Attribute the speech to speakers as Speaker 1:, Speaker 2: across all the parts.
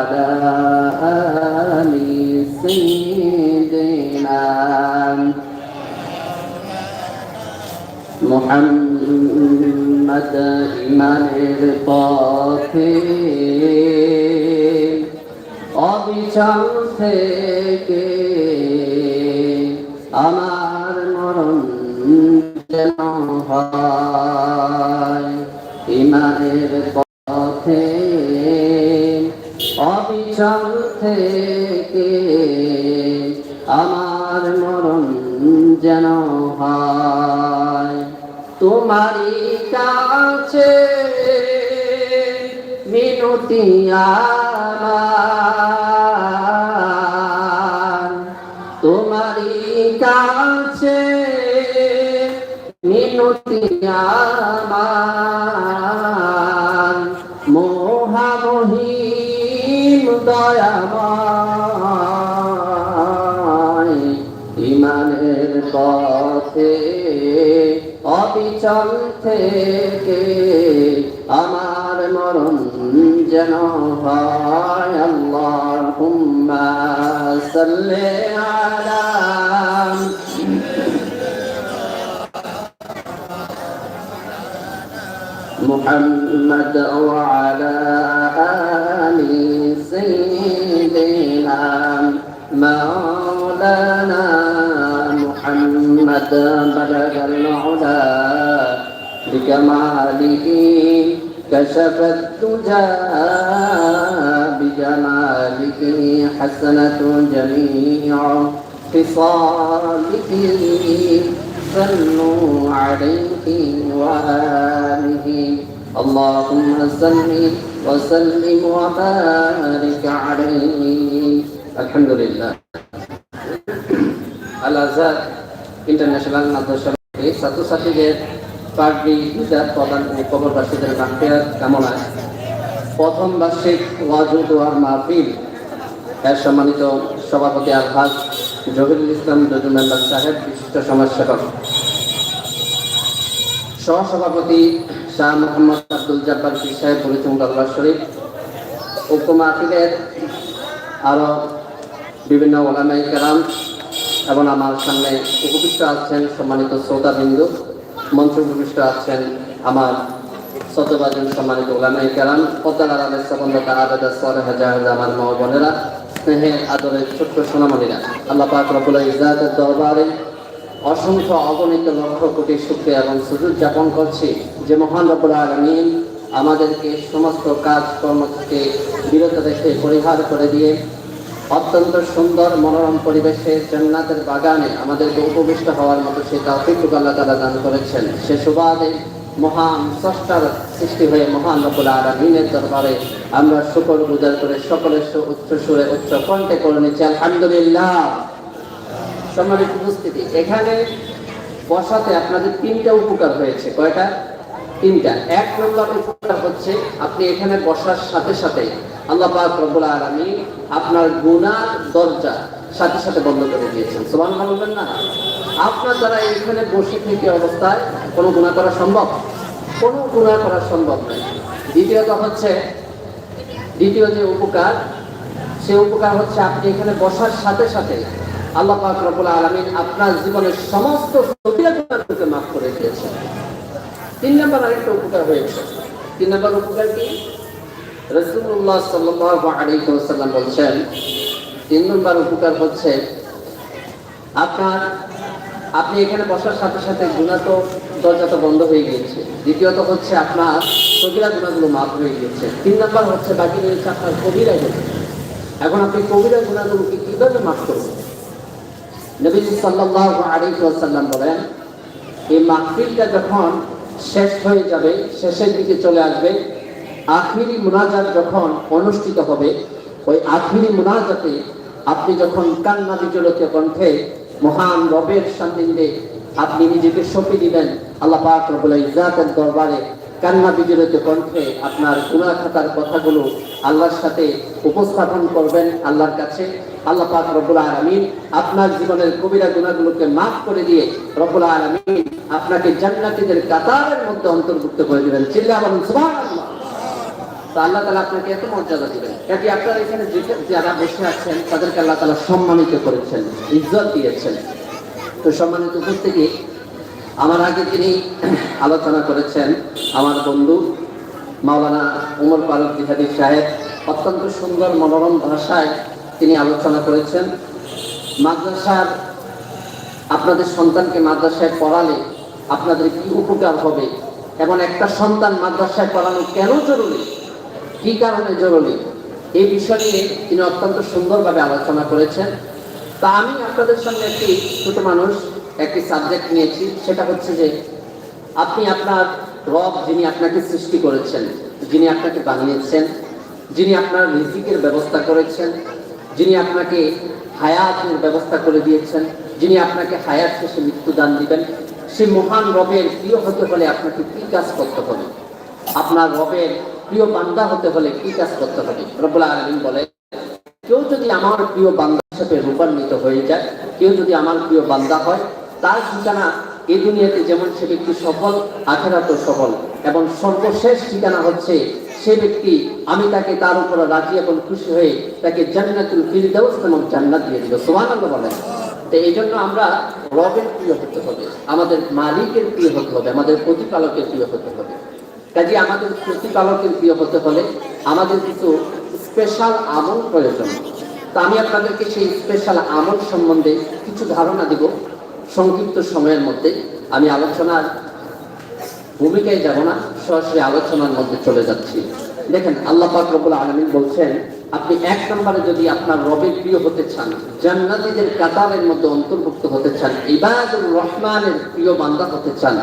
Speaker 1: وعلى آل سيدنا محمد ইমানের পথে অবিচল থেকে আমার মরণ যেন হয় ইমানের অবিচল থেকে আমার মরণ যেন হয়। তোমারই কাছে মিনতি আমার। তোমারই কাছে মিনতি আমার। মোহামহিম দয়াময়। ইমানের পথে অবিচল থেকে আমার মরণ যেন হয় আল্লাহুম্মা সাল্লি আলা محمد وعلى آل سيدنا مولانا محمد بلغ العلا بكماله كشف الدجى بجماله حسنة جميع خصاله صلوا عليه وآله اللهم صل وسلم وبارك عليه الحمد لله আল আজহার ইন্টারন্যাশনাল মাদ্রাসা থেকে ছাত্রছাত্রীদের পাগড়ি হিজাব প্রদান ও কবরবাসীদের মাফিয়ার কামনায় প্রথম বার্ষিক ওয়াজুদ ওয়ার মাহফিল এর সম্মানিত সভাপতি আলহাজ জহিরুল ইসলাম মেম্বার সাহেব, বিশিষ্ট সমাজসেবক। সহসভাপতি শাহ মোহাম্মদ আব্দুল জব্বার পীর সাহেব দরবার শরীফ। উক্ত মাহফিলের আরও বিভিন্ন ওলামাই কেরাম এবং আমার সামনে উপবিষ্ট আছেন সম্মানিত শ্রোতা বিন্দু মঞ্চ উপবিষ্ট আছেন আমার সত্যবাজন সম্মানিত ওলামাই কেরাম। পদ্মার আলাদের সকন্দতা আবেদা সর হাজার আমার মা বোনেরা। স্নেহের ছোট্ট দরবারে অসংখ্য অগণিত কোটি এবং যে মহান আমাদেরকে সমস্ত কাজ কর্ম থেকে বিরত রেখে পরিহার করে দিয়ে অত্যন্ত সুন্দর মনোরম পরিবেশে জান্নাতের বাগানে আমাদেরকে উপবিষ্ট হওয়ার মতো সে তাফিকুক আল্লাহ তালা দান করেছেন। সে সুবাদে মহান স্রষ্টার সৃষ্টি হয়ে মহান রব্বুল আলমিনের দরবারে আমরা শুকর গুজার করে সকলের উচ্চ সুরে উচ্চ কণ্ঠে করে নিচ্ছি, আলহামদুলিল্লাহ। সম্মানিত উপস্থিতি, এখানে বসাতে আপনাদের তিনটা উপকার হয়েছে। কয়টা? তিনটা। এক নম্বর উপকার হচ্ছে আপনি এখানে বসার সাথে সাথে আল্লাহ পাক রব্বুল আলামিন আপনার গুনার দরজা সাথে সাথে বন্ধ করে দিয়েছেন। সুবহান বলবেন না? আপনার দ্বারা এখানে বসে থেকে অবস্থায় কোনো গুণা করা সম্ভব? কোনো গুণা করা সম্ভব নয়। দ্বিতীয়ত হচ্ছে, দ্বিতীয় যে উপকার, সে উপকার হচ্ছে আপনি এখানে বসার সাথে সাথে আল্লাহ পাক রব্বুল আলামিন আপনার জীবনের সমস্ত মাফ করে দিয়েছেন। তিন নম্বর আরেকটা উপকার হয়েছে। তিন নম্বর উপকার কি? রসুল্লাহ আলাইহি বলছেন, তিন নম্বর উপকার হচ্ছে আপনার আপনি এখানে বসার সাথে সাথে গুণা তো দরজা তো বন্ধ হয়ে গিয়েছে। দ্বিতীয়ত হচ্ছে আপনার সবিরা গুণাগুলো মাফ হয়ে গিয়েছে। তিন নম্বর হচ্ছে বাকি রয়েছে আপনার কবিরা গুণ এখন আপনি কবিরা গুণাগুলোকে কীভাবে মাফ করবেন? নবী সাল্লাল্লাহু আলাইহি বলেন, এই মাহফিলটা যখন শেষ হয়ে যাবে, শেষের দিকে চলে আসবে, আখিরি মুনাজাত যখন অনুষ্ঠিত হবে, ওই আখিরি মুনাজাতে আপনি যখন কান্না বিচলিত কণ্ঠে মহান রবের সান্নিধ্যে আপনি নিজেকে সঁপে দিবেন, আল্লাহ পাক রব্বুল ইজ্জাতের দরবারে কান্না বিজড়িত কণ্ঠে আপনার গুনাহ খাতার কথাগুলো আল্লাহর সাথে উপস্থাপন করবেন আল্লাহর কাছে। আল্লাহ পাক রব্বুল আলামিন আপনার জীবনের কবিরা গুণাগুলোকে মাফ করে দিয়ে রব্বুল আলামিন আপনাকে জান্নাতীদের কাতারের মধ্যে অন্তর্ভুক্ত করে দিবেন। চিল্লা বলুন সুবহানাল্লাহ। তো আল্লাহ তালা আপনাকে এত মর্যাদা দিবেন। কাজে আপনারা এখানে যারা বসে আছেন, তাদেরকে আল্লাহ তালা সম্মানিত করেছেন, ইজ্জত দিয়েছেন। তো সম্মানিত উপস্থিতি, আমার আগে তিনি আলোচনা করেছেন আমার বন্ধু মাওলানা উমর ফারুক জিহাদি সাহেব। অত্যন্ত সুন্দর মনোরম ভাষায় তিনি আলোচনা করেছেন। মাদ্রাসার আপনাদের সন্তানকে মাদ্রাসায় পড়ালে আপনাদের কি উপকার হবে? এবং একটা সন্তান মাদ্রাসায় পড়ানো কেন জরুরি? কি কারণে জরুরি? এই বিষয় নিয়ে তিনি অত্যন্ত সুন্দরভাবে আলোচনা করেছেন। তা আমি আপনাদের সামনে একটি ছোট মানুষ, একটি সাবজেক্ট নিয়েছি। সেটা হচ্ছে যে, আপনি আপনার রব যিনি আপনাকে সৃষ্টি করেছেন, যিনি আপনাকে বানিয়েছেন, যিনি আপনার রিজিকের ব্যবস্থা করেছেন, যিনি আপনাকে হায়াতের ব্যবস্থা করে দিয়েছেন, যিনি আপনাকে হায়াত শেষে মৃত্যুদান দিবেন, সেই মহান রবের প্রিয় হতে হলে আপনাকে কি কাজ করতে হবে? আপনার রবের প্রিয় বান্দা হতে হলে কি কাজ করতে হবে? রব্বুল আলমিন বলে, কেউ যদি আমার প্রিয় বান্দা হিসেবে রূপান্বিত হয়ে যায়, কেউ যদি আমার প্রিয় বান্দা হয়, তার ঠিকানা এই দুনিয়াতে যেমন সে ব্যক্তি সফল আখেরাত সফল, এবং সর্বশেষ ঠিকানা হচ্ছে সে ব্যক্তি, আমি তাকে তার উপর রাজি এবং খুশি হয়ে তাকে জান্নাতুল ফিরদাউস এবং জান্নাত দিয়ে দিব। সুবহানাল্লাহ বলেন। তো এই জন্য আমরা রবের প্রিয় হতে হবে, আমাদের মালিকের প্রিয় হতে হবে, আমাদের প্রতিপালকের প্রিয় হতে হবে। কাজে আমাদের প্রতিপালকের প্রিয় হতে হলে আমাদের কিছু স্পেশাল আমল প্রয়োজন। তা আমি আপনাদেরকে সেই স্পেশাল আমল সম্বন্ধে কিছু ধারণা দিব সংক্ষিপ্ত সময়ের মধ্যে। আমি আলোচনার ভূমিকায় যাব না, সরাসরি আলোচনার মধ্যে চলে যাচ্ছি। দেখেন, আল্লাহ পাক রব্বুল আলামিন বলছেন, আপনি এক নম্বরে যদি আপনার রবের প্রিয় হতে চান, জান্নাতীদের কাতারের মধ্যে অন্তর্ভুক্ত হতে চান, ইবাদুর রহমানের প্রিয় বান্দা হতে চান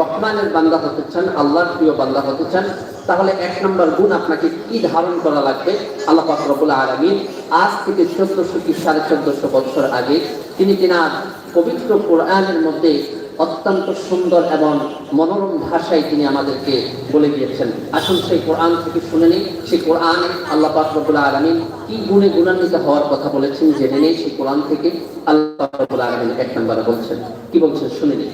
Speaker 1: রহমানের বান্দা হতে চান, আল্লাহর প্রিয় বান্দা হতে চান, তাহলে এক নম্বর গুণ আপনাকে কি ধারণ করা লাগবে? আল্লাহ পাক রব্বুল আলামিন আজ থেকে চোদ্দশো কি সাড়ে চোদ্দশো বছর আগে তিনি কিনা পবিত্র কোরআনের মধ্যে অত্যন্ত সুন্দর এবং মনোরম ভাষায় তিনি আমাদেরকে বলে দিয়েছেন। আসুন সেই কোরআন থেকে শুনে নিই। সেই কোরআন আল্লাহ পাক রব্বুল আলামিন কি গুণে গুণান্বিত হওয়ার কথা বলেছেন, জেনে নেই। সেই কোরআন থেকে আল্লাহ পাক রব্বুল আলামিন এক নম্বরে বলছেন। কি বলছেন? শুনে নিই।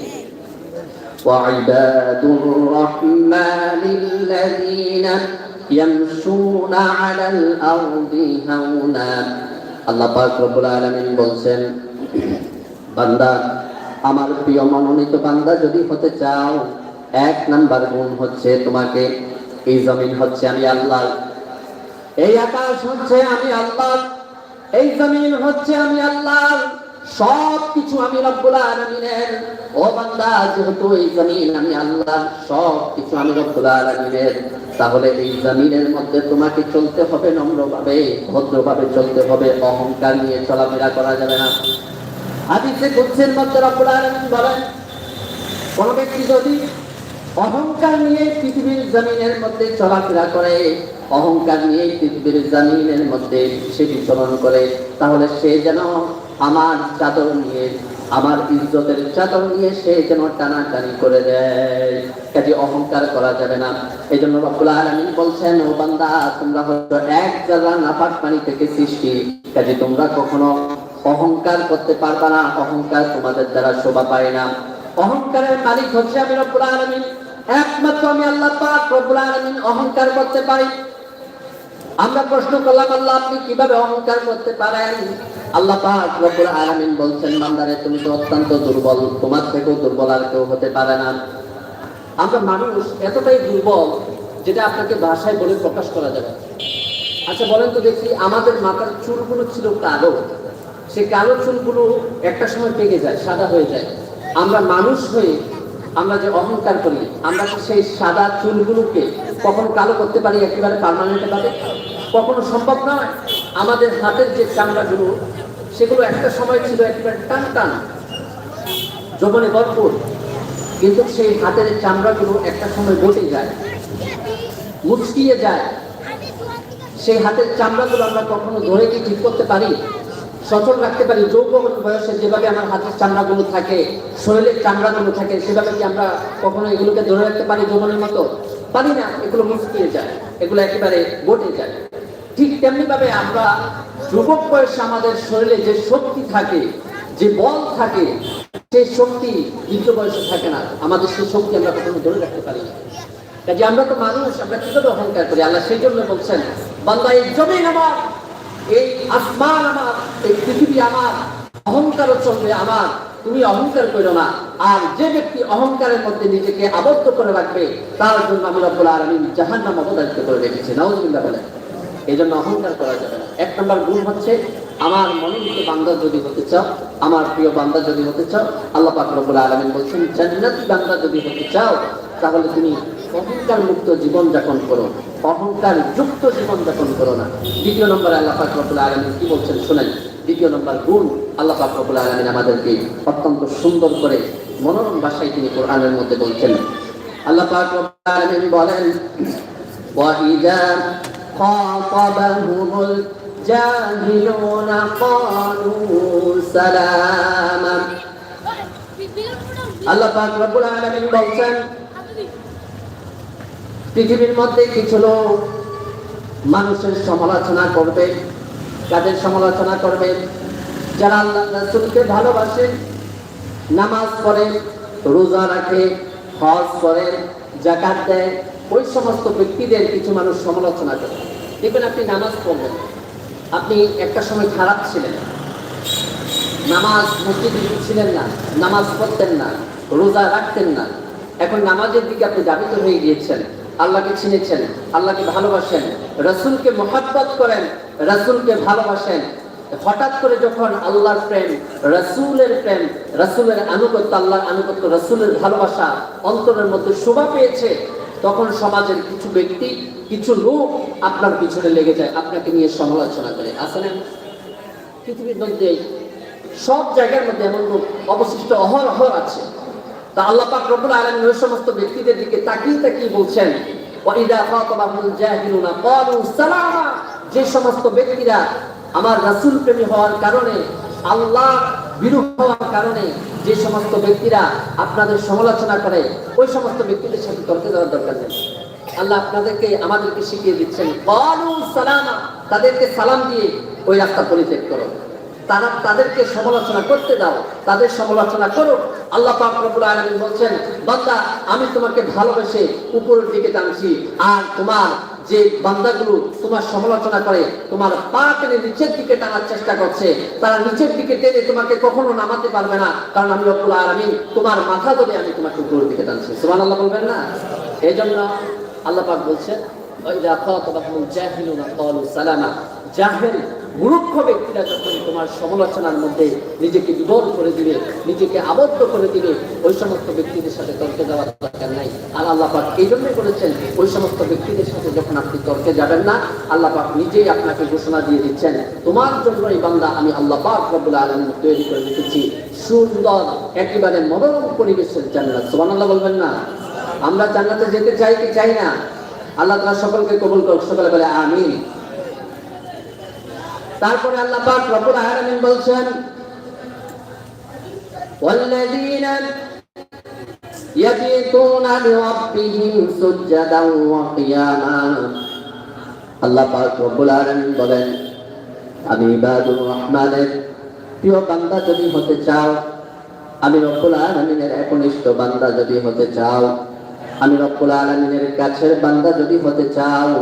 Speaker 1: وعباد الرحمن الذين يمشون على الأرض هونا আল্লাহ পাক রব্বুল আলামিন বলছেন বান্দা আমার প্রিয় মনোনীত বান্দা যদি হতে চাও এক নাম্বার গুণ হচ্ছে তোমাকে এই জমিন হচ্ছে আমি আল্লাহ এই আকাশ হচ্ছে আমি আল্লাহ এই জমিন হচ্ছে আমি আল্লাহ সব কিছু আমি রব্বুল আলামিনের। ও বান্দা, যেহেতু এই জমিন আমি আল্লাহ সব কিছু আমি রব্বুল আলামিনের। তাহলে এই জমিনের মধ্যে তোমাকে চলতে হবে নম্রভাবে, ভদ্রভাবে চলতে হবে। অহংকার নিয়ে চলাফেরা করা যাবে না। হাদিসে কুদসির মধ্যে রব্বুল আলামিন বলেন, কোন ব্যক্তি যদি অহংকার নিয়ে পৃথিবীর জমিনের মধ্যে চলাফেরা করে, অহংকার নিয়ে পৃথিবীর জমিনের মধ্যে সে বিচরণ করে, তাহলে সে যেন আমার চাদর নিয়ে, আমার ইজ্জতের চাদর নিয়ে সে যেন টানাটানি করে দেয়। কাজে অহংকার করা যাবে না। এই জন্য রব্বুল বলছেন, ও বান্দা, তোমরা হয়তো এক জায়গা নাপাক পানি থেকে সৃষ্টি। কাজে তোমরা কখনো অহংকার করতে পারবা না। অহংকার তোমাদের দ্বারা শোভা পায় না। অহংকারের মালিক হচ্ছে আমি রব্বুল আলামিন। একমাত্র আমি আল্লাহ পাক রব্বুল অহংকার করতে পারি। আমরা প্রশ্ন করলাম, আল্লাহ, আপনি কীভাবে অহংকার করতে পারেন? আল্লাহ পাক বলছেন, বান্দারে, তুমি তো অত্যন্ত দুর্বল, তোমার থেকেও দুর্বল আর কেউ হতে পারে না। আমরা মানুষ এতটাই দুর্বল যেটা আপনাকে ভাষায় বলে প্রকাশ করা যাবে আচ্ছা বলেন তো দেখি, আমাদের মাথার চুলগুলো ছিল কালো। সেই কালো চুলগুলো একটা সময় পেকে যায়, সাদা হয়ে যায়। আমরা মানুষ হয়ে আমরা যে অহংকার করি, আমরা সেই সাদা চুলগুলোকে কখনো কালো করতে পারি, একেবারে পারমানেন্ট ভাবে? কখনো সম্ভব নয়। আমাদের হাতের যে চামড়াগুলো, সেগুলো একটা সময় ছিল একেবারে টান টান, যৌবনে ভরপুর। কিন্তু সেই হাতের চামড়াগুলো একটা সময় বটে যায়, মুচকিয়ে যায়। সেই হাতের চামড়াগুলো আমরা কখনো ধরে কি ঠিক করতে পারি? সচল রাখতে পারি? যৌবন বয়সে যেভাবে আমার হাতের চামড়াগুলো থাকে, শরীরের চামড়াগুলো থাকে, সেভাবে কি আমরা কখনো এগুলোকে ধরে রাখতে পারি যৌবনের মতো? পারি না, এগুলো মুচকিয়ে যায়, এগুলো একেবারে বটে যায়। ঠিক তেমনি ভাবে আমরা যুবক বয়সে আমাদের শরীরে যে শক্তি থাকে, যে বল থাকে, সেই শক্তি বৃদ্ধ বয়সে থাকে না। আমাদের সেই শক্তি আমরা কখনো ধরে রাখতে পারি কাজে আমরা তো মানুষ, আমরা কীভাবে অহংকার করি? আল্লাহ সেই জন্য বলছেন, বান্দা, এই জমিন আমার, এই আসমান আমার, এই পৃথিবী আমার, অহংকারও চলবে আমার, তুমি অহংকার করো না। আর যে ব্যক্তি অহংকারের মধ্যে নিজেকে আবদ্ধ করে রাখবে, তার জন্য আমি রব্বুল আলমিন জাহান নাম অবদারিত করে রেখেছি। নাউজুবিল্লাহ বলে এই জন্য অহংকার করা যাবে না। এক নম্বর গুণ হচ্ছে, আমার মনোনীত বান্দা যদি হতে চাও, আমার প্রিয় বান্দা যদি হতে চাও, আল্লাহ পাকরবুল আলমিন বলছেন, জান্নাতি বান্দা যদি হতে চাও, তাহলে তুমি অহংকার মুক্ত জীবন যাপন করো। অহংকার যুক্ত জীবন যাপন করো না। দ্বিতীয় নম্বরে আল্লাহ পাকরবুল আলমিন কি বলছেন শোনেন। দ্বিতীয় নম্বর গুণ আল্লাহ পাকরবুল আলমিন আমাদেরকে অত্যন্ত সুন্দর করে মনোরম ভাষায় তিনি কোরআনের মধ্যে বলছেন। আল্লাহ পাকরবুল আলমিন বলেন خاطبهم الجاهلون قالوا سلاما আল্লাহ পাক রব্বুল আলামিন বলছেন পৃথিবীর মধ্যে কিছু লোক মানুষের সমালোচনা করবে তাদের সমালোচনা করবে যারা আল্লাহ রাসূলকে ভালোবাসে নামাজ পড়ে রোজা রাখে হজ করে জাকাত দেয় ওই সমস্ত ব্যক্তিদের কিছু মানুষ সমালোচনা করে। দেখবেন আপনি নামাজ পড়বেন। আপনি একটা সময় খারাপ ছিলেন। নামাজ মসজিদে ছিলেন না, নামাজ পড়তেন না, রোজা রাখতেন না। এখন নামাজের দিকে আপনি দাবিত হয়ে গিয়েছেন। আল্লাহকে চিনেছেন, আল্লাহকে ভালোবাসেন, রসুলকে মোহাব্বত করেন, রসুলকে ভালোবাসেন। হঠাৎ করে যখন আল্লাহর প্রেম, রসুলের প্রেম, রসুলের আনুগত্য, আল্লাহর আনুগত্য, রসুলের ভালোবাসা অন্তরের মধ্যে শোভা পেয়েছে তখন সমাজের কিছু ব্যক্তি, কিছু লোক আপনার পিছনে লেগে যায়, আপনাকে নিয়ে সমালোচনা করে। আসলে পৃথিবীর মধ্যে সব জায়গার মধ্যে এমন লোক অবশিষ্ট অহরহ আছে। তা আল্লাহ পাক রব্বুল আলামিন ওই সমস্ত ব্যক্তিদের দিকে তাকিয়ে তাকিয়ে বলছেন, ওয়াইদা খাতাবাহুল জাহিলুনা ক্বালু সালামা। যে সমস্ত ব্যক্তিরা আমার রাসূল প্রেমী হওয়ার কারণে আল্লাহ বিরূপ হওয়ার কারণে যে সমস্ত ব্যক্তিরা আপনাদের সমালোচনা করে, ওই সমস্ত ব্যক্তিদের সাথে তর্কে যাওয়ার দরকার নেই। আল্লাহ আপনাদেরকে, আমাদেরকে শিখিয়ে দিচ্ছেন তাদেরকে সালাম দিয়ে ওই রাস্তা পরিত্যাগ করো। তারা তাদেরকে সমালোচনা করতে দাও, তাদের সমালোচনা করো আল্লাহ বলছেন, বান্দা, আমি তোমাকে ভালোবেসে উপরের দিকে টানছি, আর তোমার যে বান্দাগুলো তোমার সমালোচনা করে, তোমার পা টেনে নিচের দিকে টানার চেষ্টা করছে, তারা নিচের দিকে টেনে তোমাকে কখনো নামাতে পারবে না, কারণ আমি অকুল আর আমি তোমার মাথা ধরে আমি তোমাকে উপরের দিকে টানছি। সুমান আল্লাহ বলবেন না? এই জন্য আল্লাহ পাক সালামা। জাহেল মূর্খ ব্যক্তিরা যখন তোমার সমালোচনার মধ্যে নিজেকে বিবর করে দিবে, নিজেকে আবদ্ধ করে দিবে, ওই সমস্ত ব্যক্তিদের সাথে তর্কে যাওয়ার দরকার নাই। আর আল্লাহ পাক এই জন্যই বলেছেন, ওই সমস্ত ব্যক্তিদের সাথে যখন আপনি তর্কে যাবেন না, আল্লাহ পাক নিজেই আপনাকে ঘোষণা দিয়ে দিচ্ছেন, তোমার জন্য এই বান্দা আমি আল্লাহ পাক রব্বুল আলামিন তৈরি করে রেখেছি। সুন্দর, একেবারে মনোরম পরিবেশের জান্নাত। সুবহানাল্লাহ বলবেন না? আমরা জান্নাতে যেতে চাই কি চাই না? আল্লাহ তাআলা সকলকে কবুল করুক, সকলে বলে, আমিন। তারপরে আল্লাহ পাক রব্বুল আলামিন বলছেন والذين يبيتون لربهم سجدا وقياما আল্লাহ পাক রব্বুল আলামিন বলেন আমি ইবাদুর রহমানের প্রিয় বান্দা যদি হতে চাও আমি রব্বুল আলামিনের একনিষ্ঠ বান্দা যদি হতে চাও আমি রব্বুল আলামিনের কাছের বান্দা যদি হতে চাও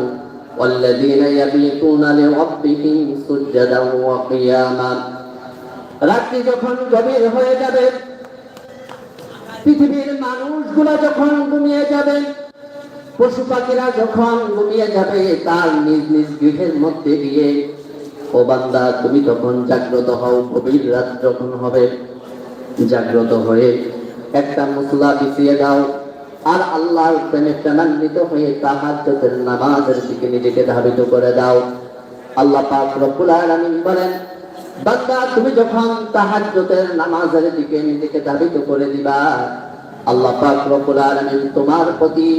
Speaker 1: والذين يبيتون لربهم سجدا وقياما রাত্রি যখন গভীর হয়ে যাবে পৃথিবীর মানুষগুলা যখন ঘুমিয়ে যাবে পশু পাখিরা যখন ঘুমিয়ে যাবে তার নিজ নিজ গৃহের মধ্যে গিয়ে ও বান্দা তুমি তখন জাগ্রত হও গভীর রাত যখন হবে জাগ্রত হয়ে একটা মুসলা বিছিয়ে দাও আর আল্লাহর প্রেমে প্রেমান্বিত হয়ে তাহাজ্জুদের নামাজের দিকে নিজেকে ধাবিত করে দাও। আল্লাহ পাক রব্বুল আলামিন বলেন, বান্দা, তুমি যখন তাহাজ্জুদের নামাজের দিকে নিজেকে ধাবিত করে দিবা, আল্লাহ পাক রব্বুল আলামিন তোমার প্রতি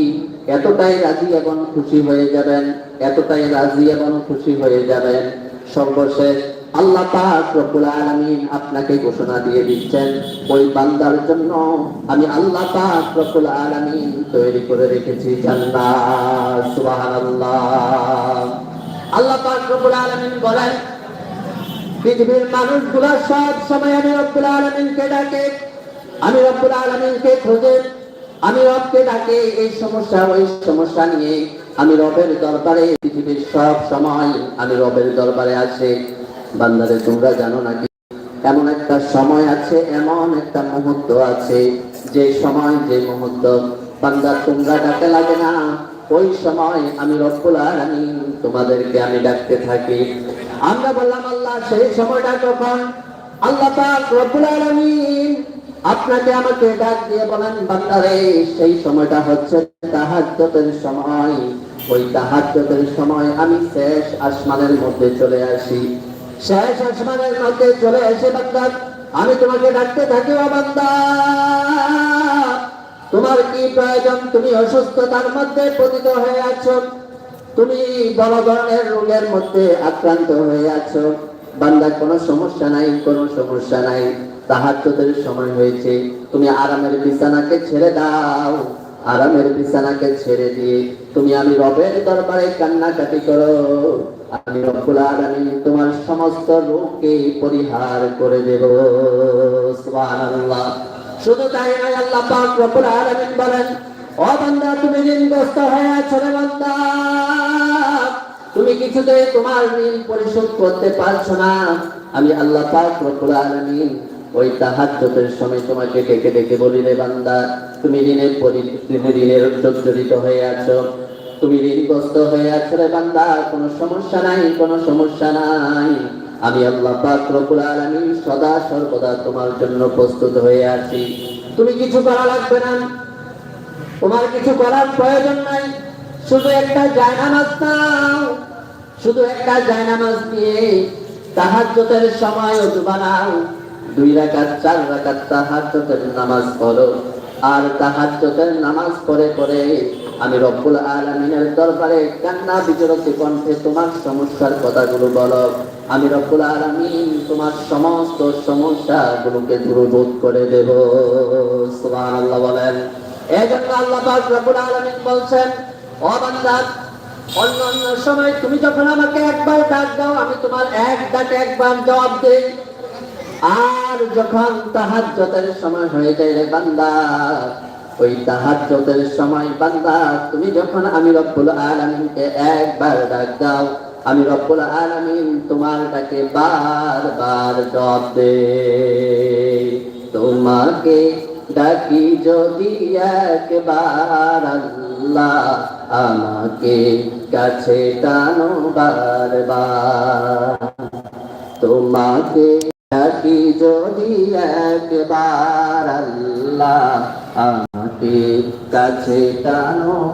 Speaker 1: এতটাই রাজি এবং খুশি হয়ে যাবেন, এতটাই রাজি এবং খুশি হয়ে যাবেন। সর্বশেষ আল্লাহ পাক রব্বুল আলামিন আপনাকে ঘোষণা দিয়ে দিচ্ছেন, ওই বান্দার জন্য আমি আল্লাহ পাক রব্বুল আলামিন তৈরি করে রেখেছি জান্নাত, সুবহানাল্লাহ। আল্লাহ পাক রব্বুল আলামিন বলেন, পৃথিবীর মানুষগুলো সব সময় আমি রব্বুল আলামিনকে ডাকে, আমি রব্বুল আলামিনকে খোঁজে, আমি রবকে ডাকে, এই সমস্যা, ওই সমস্যা নিয়ে আমি রবের দরবারে, পৃথিবীর সব সময় আমি রবের দরবারে আসে। বান্দারে, তোমরা জানো নাকি? এমন একটা সময় আছে, এমন একটা মুহূর্ত আছে, যে সময়, যে মুহূর্ত। বান্দা, তোমরা ডাকে লাগে না। ওই সময় আমি রব্বুল আলামিন তোমাদেরকে আমি ডাকতে থাকি। আমরা বললাম, আল্লাহ, সেই সময়টা কখন? আল্লাহ পাক রব্বুল আপনাকে আমাকে ডাক দিয়ে বলেন, বান্দারে, সেই সময়টা হচ্ছে তাহাজ্জুদের সময়। ওই তাহাজ্জুদের সময় আমি শেষ আসমানের মধ্যে চলে আসি। শেষ আসমানের মধ্যে চলে এসে বান্দা আমি তোমাকে ডাকতে থাকি বান্দা। তোমার কি প্রয়োজন? তুমি অসুস্থতার মধ্যে পতিত হয়ে আছো। তুমি বড় ধরনের রোগের মধ্যে আক্রান্ত হয়ে আছো। বান্দা, কোনো সমস্যা নাই, কোনো সমস্যা নাই। তাহার সময় হয়েছে। তুমি আরামের বিছানাকে ছেড়ে দাও। আরামের বিছানাকে ছেড়ে দিয়ে তুমি আমি রবের দরবারে কান্নাকাটি করো। আমি রব্বুল আলামিন তোমার সমস্ত রোগকে পরিহার করে দেব। সুবহানাল্লাহ। শুধু তাই নয়, আল্লাহ পাক রব্বুল আলামিন বলেন, ও বান্দা, তুমি ঋণগ্রস্ত হয়ে আছো রে বান্দা। তুমি কিছুতে তোমার ঋণ পরিশোধ করতে পারছ না। আমি আল্লাহ পাক রব্বুল আলামিন ওই তাহাজ্জুদের সময় তোমাকে ডেকে ডেকে বলি, রে বান্দা, তুমি ঋণের পরি, তুমি ঋণের জর্জরিত হয়ে আছো। তুমি ঋণগ্রস্ত হয়ে আছো রে বান্দা, কোনো সমস্যা নাই, কোনো সমস্যা নাই। আমি আল্লাহ পাক রব্বুল আলামিন সদা সর্বদা তোমার জন্য প্রস্তুত হয়ে আছি। তুমি কিছু করা লাগবে না। তোমার কিছু করার প্রয়োজন নাই। শুধু একটা জায়নামাজ নাও। শুধু একটা জায়নামাজ নিয়ে তাহাজ্জুদের সময় ওযু বানাও দুই রাকাত, চার রাকাত তাহাজ্জুদের নামাজ পড়ো। আর তাহাজ্জুদের নামাজ পড়ে পড়ে আমি রব্বুল আলামিনের দরবারে কান্না বিজরতি কণ্ঠে তোমার সমস্যার কথাগুলো বলো। আমি রব্বুল আলামিন তোমার সমস্ত সমস্যাগুলোকে দূরবোধ করে দেব। সুবহানাল্লাহ বলেন। এই আল্লাহ রব্বুল আলামিন বলছেন অন্য অন্য সময় তুমি যখন আমাকে একবার ডাক দাও, আমি তোমার এক একবার জবাব দেই। আর যখন তাহাজ্জতের সময় হয়ে যায় রে বান্দা ওই তাহাজ্জতের সময় বান্দা, তুমি যখন আমি রব্বুল আলামিনকে একবার ডাক দাও, আমি রব্বুল আলামিন তোমার ডাকে বারবার জবাব দেই। তোমাকে ডাকি যদি একবার আল্লাহ আমাকে কাছে টানো বারবার। তোমাকে ডাকি যদি একবার আল্লাহ আমাকে কাছে টানো